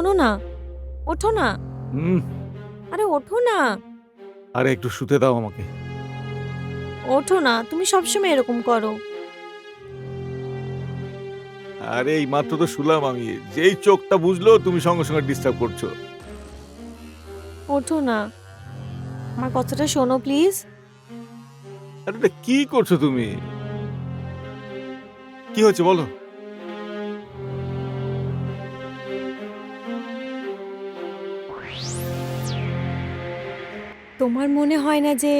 শোনো না। ওঠো না। হুম। আরে ওঠো না। আরে একটু শুতে দাও আমাকে। ওঠো না তুমি সবসময় এরকম করো। আরে এই মাত্র তো শুলাম আমি। যেই চোখটা বুঝলো তুমি সঙ্গে সঙ্গে ডিস্টার্ব করছ। ওঠো না। আমার কথাটা শোনো প্লিজ আরে এটা কি করছ তুমি? কি হচ্ছে বলো। তোমার মনে হয় না যে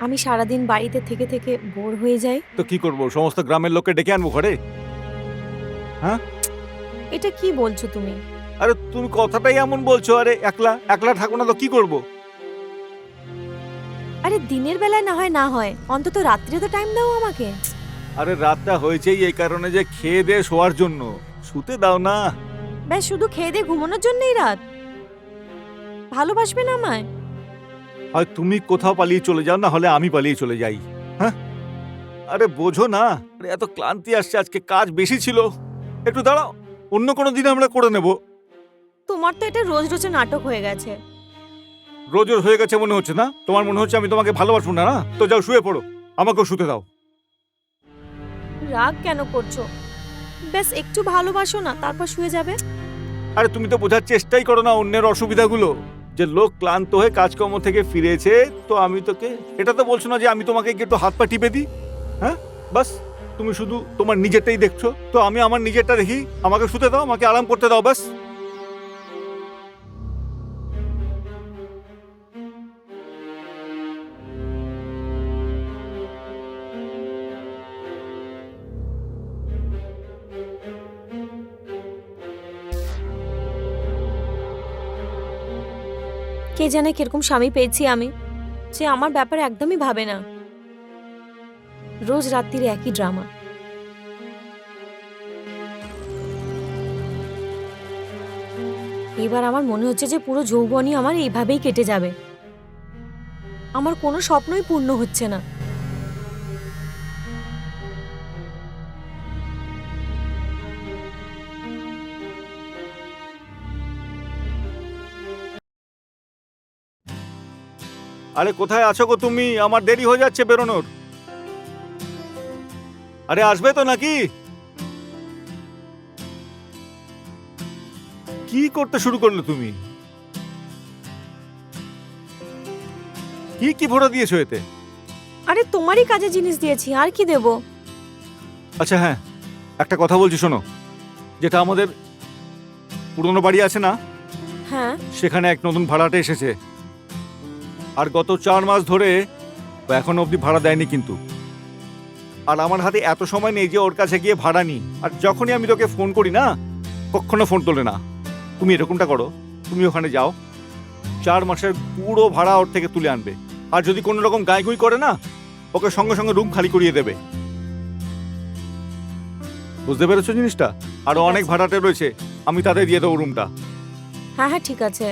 আমি সারাদিন বাড়িতে থেকে থেকে বোর হয়ে যাই? তো কি করব? সমস্ত গ্রামের লোককে ডেকে আনব ঘরে? হ্যাঁ? এটা কি বলছো তুমি? আরে তুমি কথাটাই এমন বলছো আরে একলা একলা থাকো না তো কি করব? আরে দিনের বেলায় না হয় না হয়। অন্তত রাত্রে তো টাইম দাও আমাকে। আরে রাতটা হয়েছেই এই কারণে যে খেয়ে দিয়ে শোয়ার জন্য। শুতে দাও না। ব্যাস শুধু খেয়ে দিয়ে ঘুমানোর জন্যই রাত। ভালোবাসবে না আমায়? হয় তুমি কোথাও পালিয়ে চলে যাও না হলে আমি পালিয়ে চলে যাই। হ্যাঁ? আরে বোঝো না আরে এত ক্লান্তি আসছে আজকে কাজ বেশি ছিল। একটু দাঁড়াও অন্য কোনো দিন আমরা করে নেব। তোমার তো এটা রোজ রোজ নাটক হয়ে গেছে। রোজ রোজ হয়ে গেছে মনে হচ্ছে না? তোমার মনে হচ্ছে আমি তোমাকে ভালোবাসবো না না? তো যাও শুয়ে পড়ো আমাকেও শুতে দাও। রাগ কেন করছ? ব্যাস একটু ভালোবাসো না তারপর শুয়ে যাবে। আরে তুমি তো বোঝার চেষ্টাই করো না অন্যের অসুবিধাগুলো। যে লোক ক্লান্ত হয়ে কাজকর্ম থেকে ফিরেছে, তো আমি তোকে, এটা তো বলছো না যে আমি তোমাকে একটু হাত পা টিপে দিই? হ্যাঁ? বাস, তুমি শুধু তোমার নিজেরটাই দেখছ। তো আমি আমার নিজেরটা দেখি, আমাকে শুতে দাও, আমাকে আরাম করতে দাও, বাস। কে জানে কীরকম স্বামী পেয়েছি আমি, যে আমার ব্যাপারে একদমই ভাবে না। রোজ রাত্রির একই ড্রামা। এবার আমার মনে হচ্ছে যে পুরো যৌবনই আমার এইভাবেই কেটে যাবে। আমার কোনো স্বপ্নই পূর্ণ হচ্ছে না। আরে কোথায় আছো গো তুমি? আমার দেরি হয়ে যাচ্ছে বেরোনোর। আরে আসবে তো নাকি? কি করতে শুরু করলে তুমি? কি কি ভরা দিয়েছ এতে? আরে তোমারই কাজে জিনিস দিয়েছি আর কি দেব? আচ্ছা হ্যাঁ একটা কথা বলছি শোনো। যেটা আমাদের পুরনো বাড়ি আছে না? হ্যাঁ। সেখানে এক নতুন ভাড়াটে এসেছে। আর গত চার মাস ধরে ও এখনও অবধি ভাড়া দেয়নি কিন্তু। আর আমার হাতে এত সময় নেই যে ওর কাছে গিয়ে ভাড়া নিই। আর যখনই আমি তোকে ফোন করি না কখনো ফোন তোলে না। তুমি এরকমটা করো তুমি ওখানে যাও। চার মাসের পুরো ভাড়া ওর থেকে তুলে আনবে। আর যদি কোনো রকম গাইগুই করে না ওকে সঙ্গে সঙ্গে রুম খালি করিয়ে দেবে। বুঝতে পেরেছ জিনিসটা? আরও অনেক ভাড়াটে রয়েছে। আমি তাদের দিয়ে দেবো রুমটা হ্যাঁ হ্যাঁ ঠিক আছে।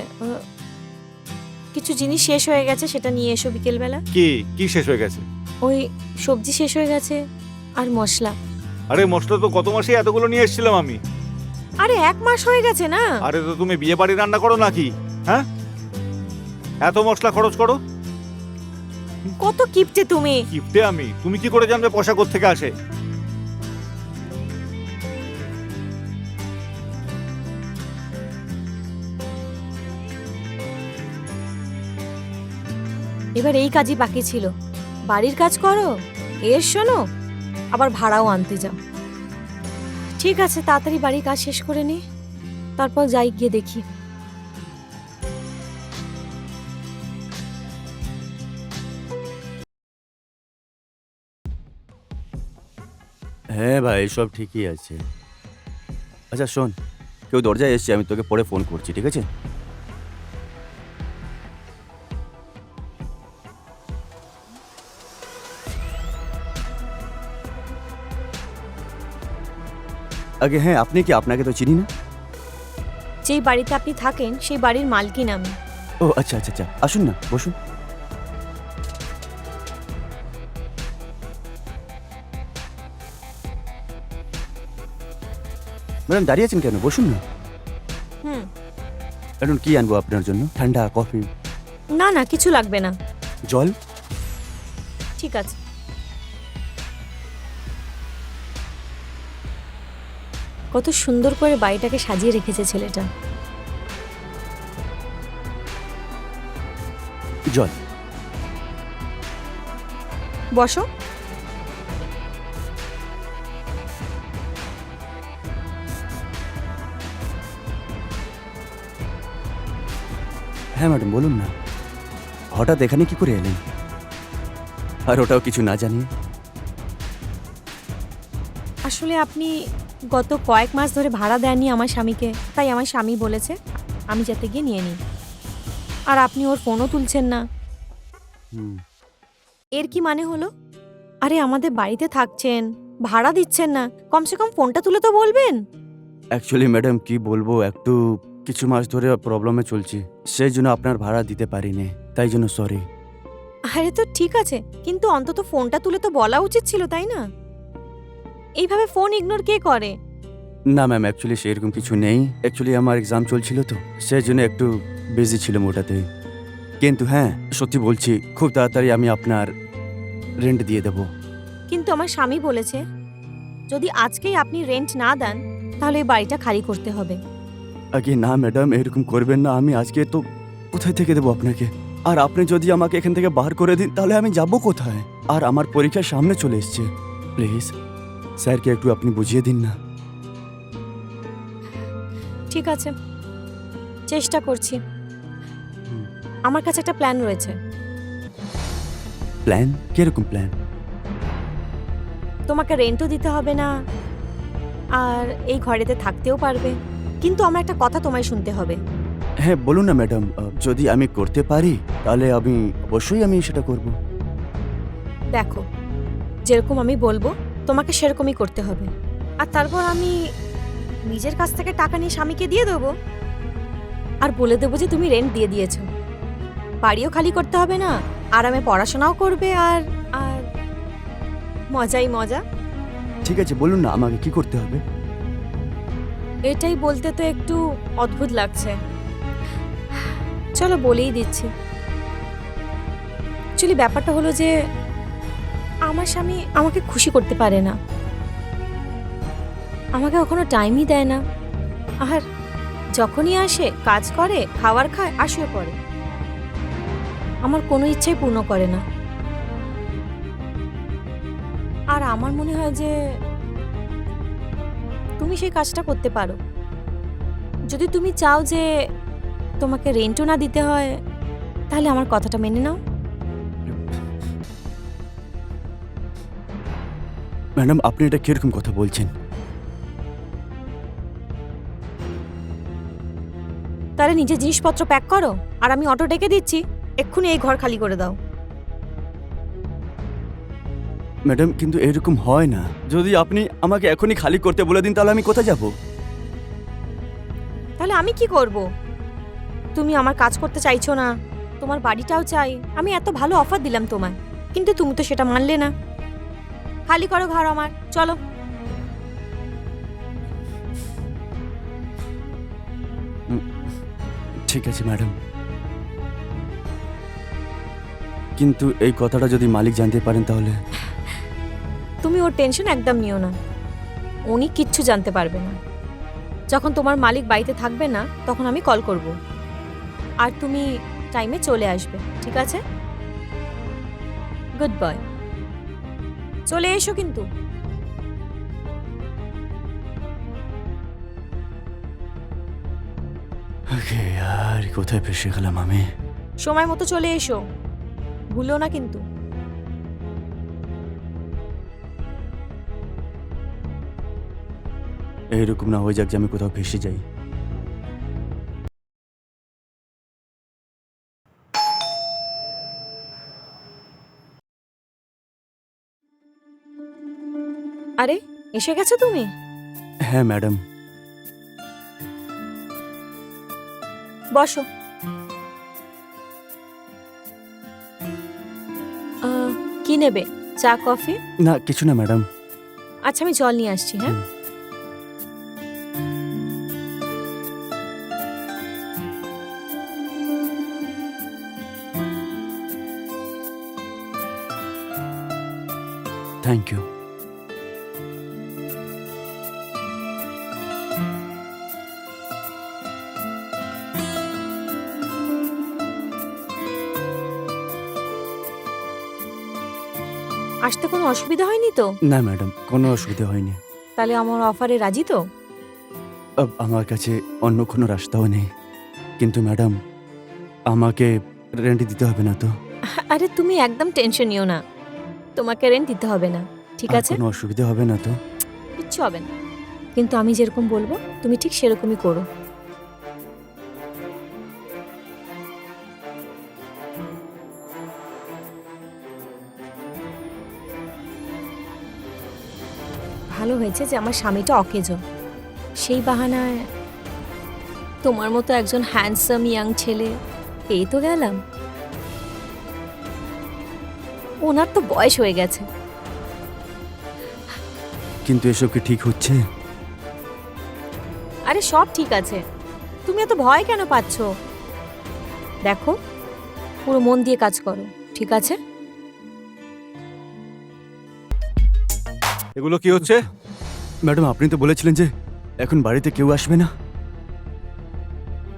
কিছু জিনিস শেষ হয়ে গেছে সেটা নিয়ে এসো বিকেলবেলা। কি? কি শেষ হয়ে গেছে? ওই সবজি শেষ হয়ে গেছে আর মশলা। আরে মশলা তো গত মাসে এতগুলো নিয়ে এসেছিলাম আমি। আরে এক মাস হয়ে গেছে না? আরে তো তুমি বিয়ে বাড়ি রান্না করো নাকি? হ্যাঁ? এত মশলা খরচ করো? কত কিপটে তুমি। কিপটে আমি? তুমি কি করে জানবে পয়সা থেকে আসে? এবার এই কাজই বাকি ছিল। বাড়ির কাজ করো, এর শোনো, আবার ভাড়াও আনতে যাও। ঠিক আছে, তাড়াতাড়ি বাড়ির কাজ শেষ করে নি, তারপর যাই গিয়ে দেখি। হ্যাঁ ভাই, সব ঠিকই আছে। আচ্ছা শোন, কেউ দরজায় এসছে, আমি তোকে পরে ফোন করছি, ঠিক আছে? আগে হ্যাঁ আপনি কি আপনাকে তো চিনি না? যেই বাড়িতে আপনি থাকেন সেই বাড়ির মালকিন আমি। ও আচ্ছা আচ্ছা আচ্ছা আসুন না বসুন। ম্যাডাম দাঁড়িয়ে আছেন কেন? বসুন না। হুম। এখন কি আনব আপনার জন্য? ঠান্ডা কফি? না না কিছু লাগবে না। জল? ঠিক আছে। কত সুন্দর করে বাড়িটাকে সাজিয়ে রেখেছে ছেলেটা। জল। বসো। হ্যাঁ ম্যাডাম বলুন না। হঠাৎ এখানে কি করে এলেন? আর ওটাও কিছু না জানিয়ে। আসলে আপনি গত কয়েক মাস ধরে ভাড়া দেননি আমার স্বামীকে তাই আমার স্বামী বলেছে আমি যাতে গিয়ে নিয়ে নিই। আর আপনি ওর ফোনও তুলছেন না। এর কি মানে হলো? আরে আমাদের বাড়িতে থাকছেন ভাড়া দিচ্ছেন না কমসে কম ফোনটা তুলে তো বলবেন। অ্যাকচুয়ালি ম্যাডাম কি বলব একটু কিছু মাস ধরে প্রবলেমে চলছি সেই জন্য আপনার ভাড়া দিতে পারিনি তাই জন্য সরি আরে তো ঠিক আছে কিন্তু অন্তত ফোনটা তুলে তো বলা উচিত ছিল তাই না? এইভাবে ফোন ইগনোর কে করে? না ম্যাম অ্যাকচুয়ালি সেরকম কিছু নেই। অ্যাকচুয়ালি আমার এক্সাম চলছিল তো সেই জন্য একটু বিজি ছিলাম ওটাতে। কিন্তু হ্যাঁ সত্যি বলছি খুব তাড়াতাড়ি আমি আপনার রেন্ট দিয়ে দেবো। কিন্তু আমার স্বামী বলেছে যদি আজকেই আপনি রেন্ট না দেন তাহলে এই বাড়িটা খালি করতে হবে। আগে না ম্যাডাম এরকম করবেন না আমি আজকে তো কোথায় থেকে দেবো আপনাকে? আর আপনি যদি আমাকে এখান থেকে বার করে দিন তাহলে আমি যাব কোথায়? আর আমার পরীক্ষা সামনে চলে এসছে। প্লিজ স্যারকে একটু আপনি বুঝিয়ে দিন না। ঠিক আছে। চেষ্টা করছি। আমার কাছে একটা প্ল্যান রয়েছে। প্ল্যান? কীরকম প্ল্যান? তোমাকে রেন্টও দিতে হবে না। আর এই ঘরেতে থাকতেও পারবে। কিন্তু আমার একটা কথা তোমায় শুনতে হবে। হ্যাঁ বলুন না ম্যাডাম। যদি আমি করতে পারি তাহলে আমি অবশ্যই আমি সেটা করব। দেখো যেরকম আমি বলব তোমাকে সেরকমই করতে হবে। আর তারপর আমি নিজের কাছ থেকে টাকা নিয়ে স্বামীকে দিয়ে দেবো। আর বলে দেবো যে তুমি রেন্ট দিয়ে দিয়েছ। বাড়িও খালি করতে হবে না আরামে পড়াশোনাও করবে আর আর মজাই মজা। ঠিক আছে বলুন না আমাকে কি করতে হবে? এটাই বলতে তো একটু অদ্ভুত লাগছে। চলো বলেই দিচ্ছি। অ্যাকচুয়ালি ব্যাপারটা হলো যে আমার স্বামী আমাকে খুশি করতে পারে না। আমাকে কখনো টাইমই দেয় না। আর যখনই আসে, কাজ করে, খাবার খায়, আর শুয়ে পড়ে। আমার কোনো ইচ্ছাই পূর্ণ করে না। আর আমার মনে হয় যে, তুমি সেই কাজটা করতে পারো। যদি তুমি চাও যে তোমাকে রেন্টও না দিতে হয়, তাহলে আমার কথাটা মেনে নাও। ম্যাডাম আপনি এটা কীরকম কথা বলছেন? তাহলে নিজের জিনিসপত্র প্যাক করো আর আমি অটো ডেকে দিচ্ছি। এক্ষুনি এই ঘর খালি করে দাও। ম্যাডাম কিন্তু এরকম হয় না। যদি আপনি আমাকে এখনই খালি করতে বলে দিন তাহলে আমি কোথায় যাব? তাহলে আমি কি করব? তুমি আমার কাজ করতে চাইছো না। তোমার বাড়িটাও চাই। আমি এত ভালো অফার দিলাম তোমায়। কিন্তু তুমি তো সেটা মানলে না। খালি করো ঘর আমার চলো। ঠিক আছে ম্যাডাম। কিন্তু এই কথাটা যদি মালিক জানতে পারেন তাহলে? তুমি ওর টেনশন একদম নিও না। উনি কিচ্ছু জানতে পারবে না। যখন তোমার মালিক বাড়িতে থাকবে না তখন আমি কল করব। আর তুমি টাইমে চলে আসবে ঠিক আছে? গুড বয় চলে এসো কিন্তু। ওকে আর কোথায় ফেসে গেলাম আমি? সময় মতো চলে এসো। ভুলো না কিন্তু। এইরকম না হয়ে যাক যে আমি কোথাও ভেসে যাই। আরে এসে গেছো তুমি? হ্যাঁ ম্যাডাম। বসো। কি নেবে? চা কফি? না কিছু না ম্যাডাম। আচ্ছা আমি জল নিয়ে আসছি হ্যাঁ? থ্যাংক ইউ আসতে কোনো অসুবিধা হয়নি তো? না ম্যাডাম কোনো অসুবিধা হয়নি। তাহলে আমার অফারে রাজি তো? আব আমার কাছে অন্য কোনো রাস্তাও নেই। কিন্তু ম্যাডাম আমাকে রেন্ট দিতে হবে না তো? আরে তুমি একদম টেনশন নিও না। তোমাকে রেন্ট দিতে হবে না ঠিক আর আছে? কোনো অসুবিধা হবে না তো? কিচ্ছু হবে না। কিন্তু আমি যেরকম বলব তুমি ঠিক সেরকমই করো। হয়েছে যে আমার স্বামীটা অকেজো। সেই বাহানায় তোমার মতো একজন হ্যান্ডসাম ইয়াং ছেলে পেয়ে তো গেলাম। ওনার তো বয়স হয়ে গেছে। কিন্তু এসব কি ঠিক হচ্ছে? আরে সব ঠিক আছে। তুমি এত ভয় কেন পাচ্ছ? দেখো পুরো মন দিয়ে কাজ করো ঠিক আছে? এগুলো কি হচ্ছে? ম্যাডাম আপনি তো বলেছিলেন যে এখন বাড়িতে কেউ আসবে না।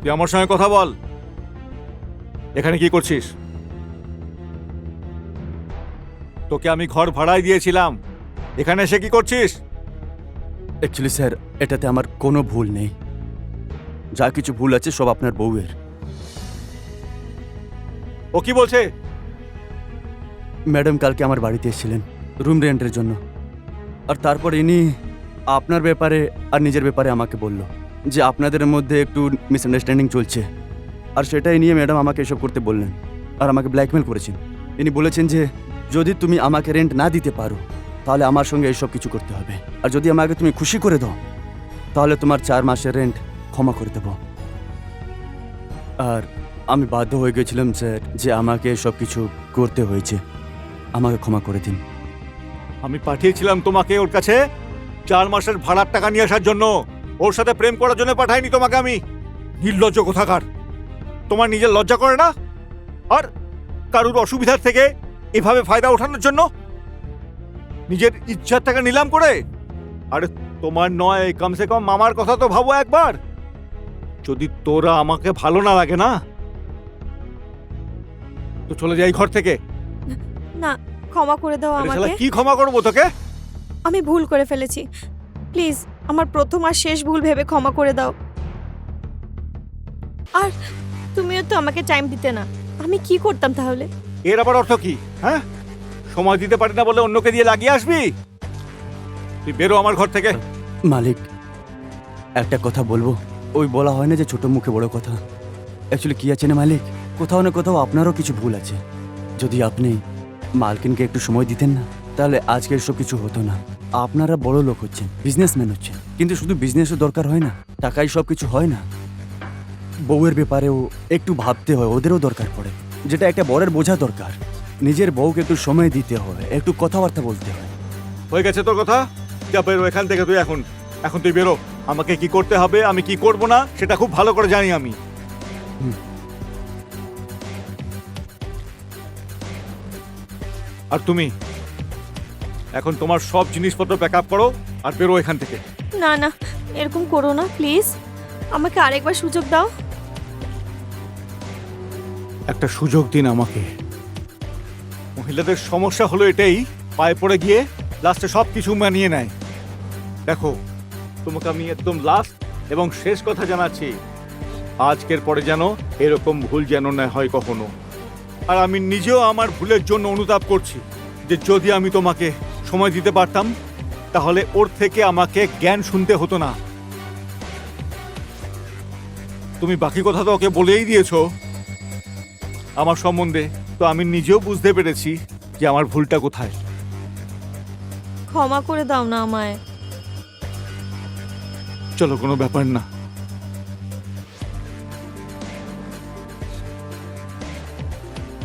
তুই আমার সঙ্গে কথা বল। এখানে কি করছিস? তোকে আমি ঘর ভাড়ায় দিয়েছিলাম। এখানে এসে কি করছিস? অ্যাকচুয়ালি স্যার এটাতে আমার কোনো ভুল নেই। যা কিছু ভুল আছে সব আপনার বউয়ের। ও কি বলছে? ম্যাডাম কালকে আমার বাড়িতে এসেছিলেন রুম রেন্টের জন্য। আর তারপর ইনি আপনার ব্যাপারে আর নিজের ব্যাপারে আমাকে বলল যে আপনাদের মধ্যে একটু মিসআন্ডারস্ট্যান্ডিং চলছে। আর সেটাই নিয়ে ম্যাডাম আমাকে এসব করতে বললেন আর আমাকে ব্ল্যাকমেল করেছেন। ইনি বলেছেন যে, যদি তুমি আমাকে রেন্ট না দিতে পারো, তাহলে আমার সঙ্গে এসব কিছু করতে হবে। আর যদি আমাকে তুমি খুশি করে দাও, তাহলে তোমার চার মাসের রেন্ট ক্ষমা করে দেবো। আর আমি বাধ্য হয়ে গেছিলাম, স্যার, যে আমাকে সব কিছু করতে হয়েছে। আমাকে ক্ষমা করে দিন। আমি পাঠিয়েছিলাম তোমাকে ওর কাছে। চার মাসের ভাড়ার টাকা নিয়ে আসার জন্য ওর সাথে প্রেম করার জন্য পাঠাইনি তোমাকে আমি। নির্লজ্জ কোথাকার। তোমার নিজের লজ্জা করে না? আর কারুর অসুবিধার থেকে এভাবে ফায়দা ওঠানোর জন্য? নিজের ইচ্ছার টাকা নিলাম করে? আরে তোমার নয় কমসে কম মামার কথা তো ভাবো একবার। যদি তোরা আমাকে ভালো না লাগে না? তো চলে যাই ঘর থেকে। না ক্ষমা করে দাও আমাকে। কি ক্ষমা করব তোকে? আমি ভুল করে ফেলেছি। প্লিজ আমার প্রথম আর শেষ ভুল ভেবে ক্ষমা করে দাও। আর তুমিও তো আমাকে টাইম দিতে না। আমি কি করতাম তাহলে? এর আবার অর্থ কি হ্যাঁ? সময় দিতে পারি না বলে অন্যকে দিয়ে লাগিয়ে আসবি? তুই বেরো আমার ঘর থেকে। মালিক একটা কথা বলব। ওই বলা হয় না যে ছোট মুখে বড় কথা। অ্যাকচুয়ালি কি আছে না মালিক? কোথাও না কোথাও আপনারও কিছু ভুল আছে। যদি আপনি মালকিনকে একটু সময় দিতেন না। তাহলে আজকে এসব কিছু হতো না। আপনারা বড় লোক হচ্ছেন বিজনেসম্যান হচ্ছেন। কিন্তু শুধু বিজনেসও দরকার হয় না টাকাই সব কিছু হয় না। বউয়ের ব্যাপারেও একটু ভাবতে হয় ওদেরও দরকার পড়ে। যেটা একটা বরের বোঝা দরকার। নিজের বউকে একটু সময় দিতে হবে একটু কথাবার্তা বলতে হয়। হয়ে গেছে তোর কথা? যা বেরো এখান থেকে তুই এখন। এখন তুই বেরো। আমাকে কি করতে হবে আমি কি করব না সেটা খুব ভালো করে জানি আমি। আর তুমি? এখন তোমার সব জিনিসপত্র প্যাক আপ করো আর বেরো এখান থেকে। না না এরকম করো না প্লিজ আমাকে আরেকবার সুযোগ দাও। একটা সুযোগ দিন আমাকে। মহিলাদের সমস্যা হলো এটাই পায়ে পড়ে গিয়ে লাস্টে সব কিছু মানিয়ে নেয়। দেখো তোমাকে আমি একদম লাস্ট এবং শেষ কথা জানাচ্ছি। আজকের পরে যেন এরকম ভুল যেন না হয় কখনো। আর আমি নিজেও আমার ভুলের জন্য অনুতাপ করছি যে যদি আমি তোমাকে সময় দিতে পারতাম তাহলে ওর থেকে আমাকে জ্ঞান শুনতে হতো না। তুমি বাকি কথা তো ওকে বলেই দিয়েছ। আমার সম্বন্ধে তো আমি নিজেও বুঝতে পেরেছি যে আমার ভুলটা কোথায়। ক্ষমা করে দাও না আমায়। চলো কোনো ব্যাপার না।